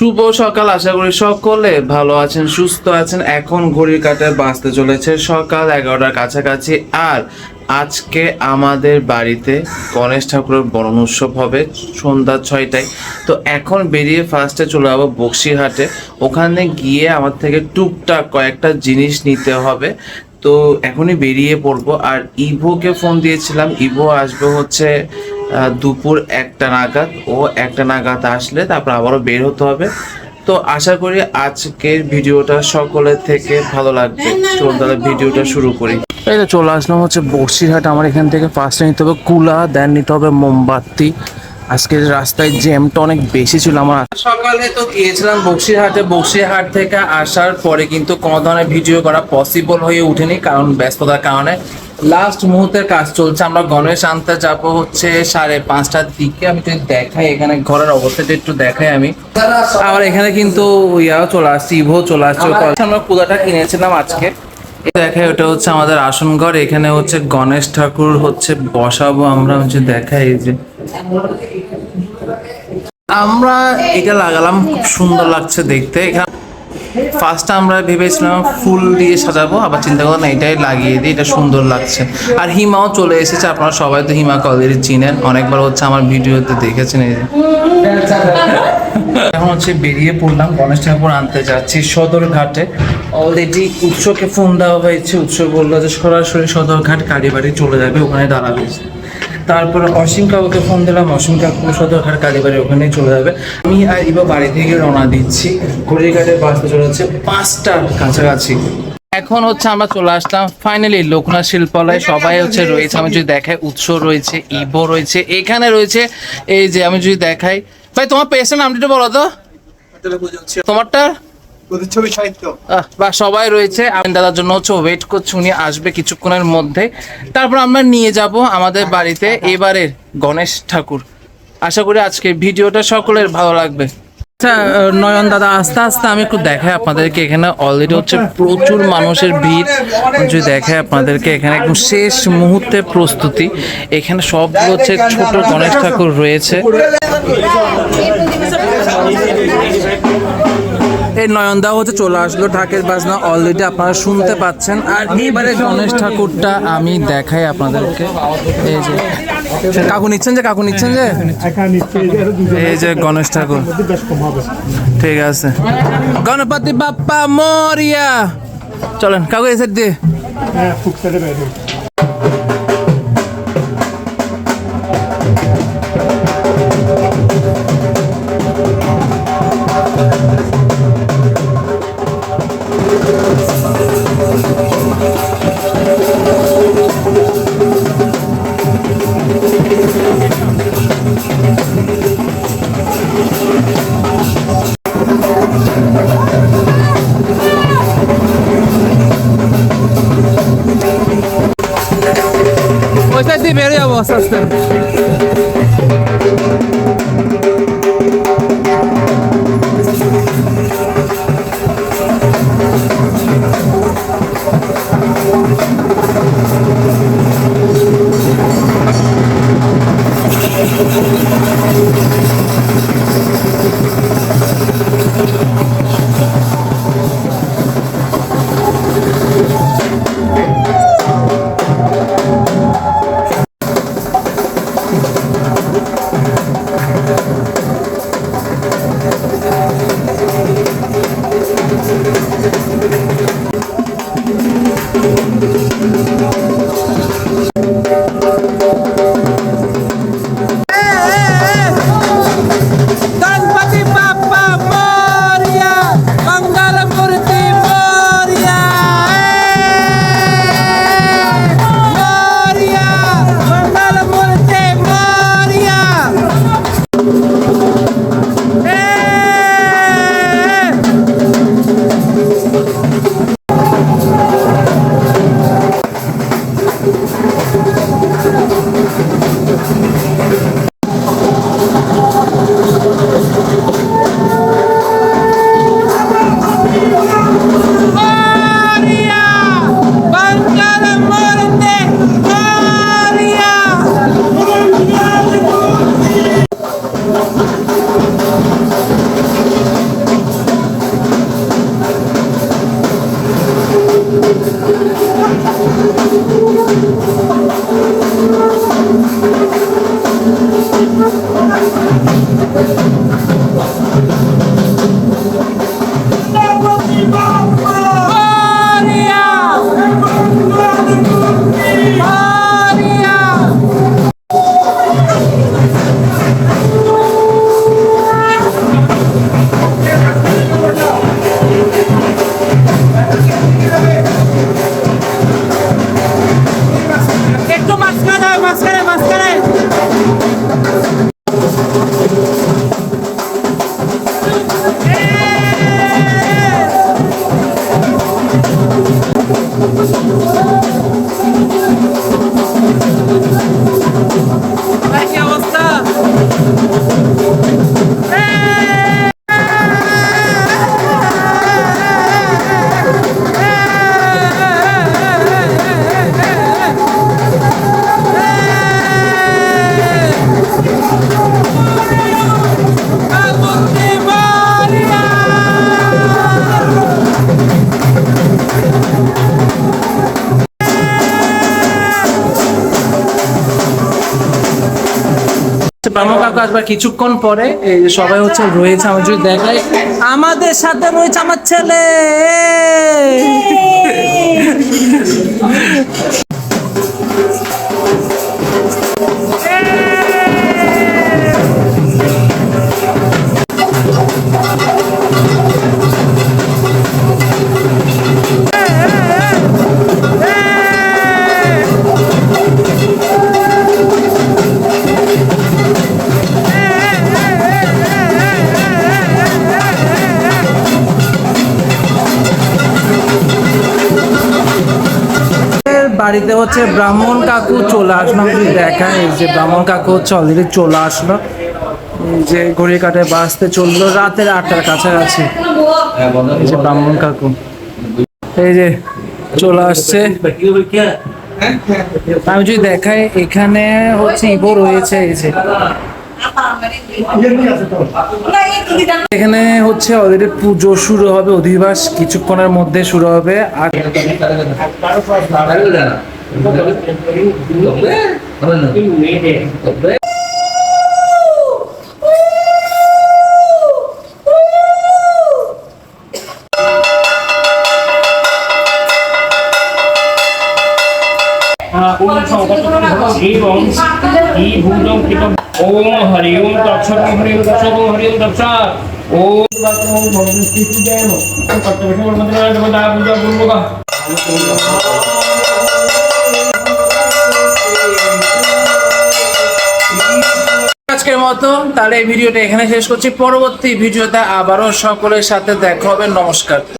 শুভ সকাল, আশা করি সকলে ভালো আছেন, সুস্থ আছেন। এখন ঘড়ির কাটায় বাঁচতে চলেছে সকাল এগারোটার কাছাকাছি। আর আজকে আমাদের বাড়িতে গণেশ ঠাকুরের বরণ উৎসব হবে সন্ধ্যা ছয়টায়। তো এখন বেরিয়ে ফার্স্টে চলে যাব বক্সিরহাটে। ওখানে গিয়ে আমার থেকে টুকটাক কয়েকটা জিনিস নিতে হবে। তো এখনই বেরিয়ে পড়ব। আর ইভোকে ফোন দিয়েছিলাম। ইভো আসবে হচ্ছে দুপুর একটা নাগাদ ও একটা নাগাদ আসলে তারপর আবারও বের হতে হবে। তো আশা করি আজকের ভিডিওটা সকলের থেকে ভালো লাগবে। চলুন তাহলে ভিডিওটা শুরু করি। এই তো চলে আসলাম হচ্ছে বক্সিরহাট আমার এখান থেকে ফার্স্টে নিতে হবে কুলা দেন নিতে হবে মোমবাতি। আজকে রাস্তায় জ্যামটা অনেক বেশি ছিল আমার সকালে তো গিয়েছিলাম বক্সিরহাটে। বক্সিরহাট থেকে আসার পরে কিন্তু কোনো ধরনের ভিডিও করা পসিবল হয়ে ওঠেনি কারণ ব্যস্ততার কারণে। লাস্ট মুহূর্তের কাজ চলছে। আমরা গণেশ আনতে যাব হচ্ছে সাড়ে পাঁচটার দিকে। আমি তো দেখাই এখানে ঘরের অবস্থাটা একটু দেখাই আমি। আমার এখানে কিন্তু ইয়াও চলে আসছে ইভো চলে আসছে। আমরা পূজাটা কিনেছিলাম আজকে। দেখাই ওটা হচ্ছে আমাদের আসন ঘর, এখানে হচ্ছে গণেশ ঠাকুর হচ্ছে বসাবো আমরা, হচ্ছে দেখাই এই যে। আমরা এটা লাগালাম, খুব সুন্দর লাগছে দেখতে। এখানে ফার্স্ট আমরা ভেবেছিলাম ফুল দিয়ে সাজাবো, আবার চিন্তা করলাম এটাই লাগিয়ে দিই, এটা সুন্দর লাগছে। আর হিমাও চলে এসেছে, আপনারা সবাই তো হিমাকে অলরেডি চিনেন, অনেকবার হচ্ছে আমার ভিডিওতে দেখেছেন এই এখন হচ্ছে বেরিয়ে পড়লাম গণেশ ঠাকুর আনতে যাচ্ছি সদর ঘাটে অলরেডি উৎসকে ফোন দেওয়া হয়েছে, উৎস বলল যে সরাসরি সদর ঘাট কালীবাড়ি চলে যাবে, ওখানে দাঁড়াবে। তারপর অসীম কাকুকে ফোন দিলাম, অসীম কাকু সদর ঘাট কালীবাড়ি ওখানে চলে যাবে। আমি আর এবার বাড়ি থেকে রওনা দিচ্ছি। ঘড়ির ঘাটে বাসতে চলে যাচ্ছে পাঁচটার কাছাকাছি। এখন হচ্ছে আমরা চলে আসলাম ফাইনালি লোকনাথ শিল্পালয়। সবাই হচ্ছে রয়েছে, আমি যদি দেখাই উৎস রয়েছে, ইবো রয়েছে, এখানে রয়েছে এই যে আমি যদি দেখাই। ভাই, তোমার পেশেন্ট নামটি বলো তো। তোমারটা? প্রতিচ্ছবি বা সবাই রয়েছে। দাদার জন্য হচ্ছে ওয়েট করছি, উনি আসবে কিছুক্ষণের মধ্যে। তারপর আমরা নিয়ে যাব আমাদের বাড়িতে এবারের গণেশ ঠাকুর। আশা করি আজকে ভিডিওটা সকলের ভালো লাগবে। আচ্ছা নয়ন দাদা, আস্তে আস্তে আমি একটু দেখাই আপনাদেরকে এখানে। অলরেডি হচ্ছে প্রচুর মানুষের ভিড়। যদি দেখাই আপনাদেরকে এখানে একদম শেষ মুহূর্তে প্রস্তুতি। এখানে সবগুলো হচ্ছে ছোট গণেশ ঠাকুর রয়েছে। এই নয়নদা হচ্ছে চলে আসলো ঢাকের বাজনা অলরেডি আপনারা শুনতে পাচ্ছেন। আর এবারে গণেশ ঠাকুরটা আমি দেখাই আপনাদেরকে। এই যে, কাকু নিচ্ছেন যে, কাকু নিচ্ছেন যে? এই যে গণেশ ঠাকুর। ঠিক আছে। গণপতি বাপ্পা মরিয়া। চলেন, কাকু এসে দিয়ে। ఇది వేరే అవసరం Thank আসবার কিছুক্ষণ পরে এই যে সবাই হচ্ছে রয়েছে আমার যদি দেখাই। আমাদের সাথে রয়েছে আমার ছেলে। বাড়িতে হচ্ছে ব্রাহ্মণ কাকু চলে আসলো। আমি এই যে ব্রাহ্মণ কাকু হচ্ছে অলরেডি চলে আসলো। যে ঘড়ি কাটে বাঁচতে চলল, রাতের আটটার কাছাকাছি। এই যে ব্রাহ্মণ কাকু। এই যে চলে আসছে। আমি যদি দেখাই, এখানে হচ্ছে ইবো রয়েছে, এই যে। এখানে হচ্ছে অলরেডি পুজো শুরু হবে, অধিবাস কিছুক্ষণের মধ্যে শুরু হবে, আর এবং এই ভূমিকম্প ओम हरि ओम तत्सत् ओम हरि ओम तत्सत् ओम हरि ओम तत्सत् ओम ओम भगवती स्थिति जय हो तत्सत् मंत्र देवता पूजा पूर्वक আজকের মতো তাহলে এই ভিডিওটা এখানে শেষ করছি পরবর্তী ভিডিওতে আবারও সকলের সাথে দেখা হবে নমস্কার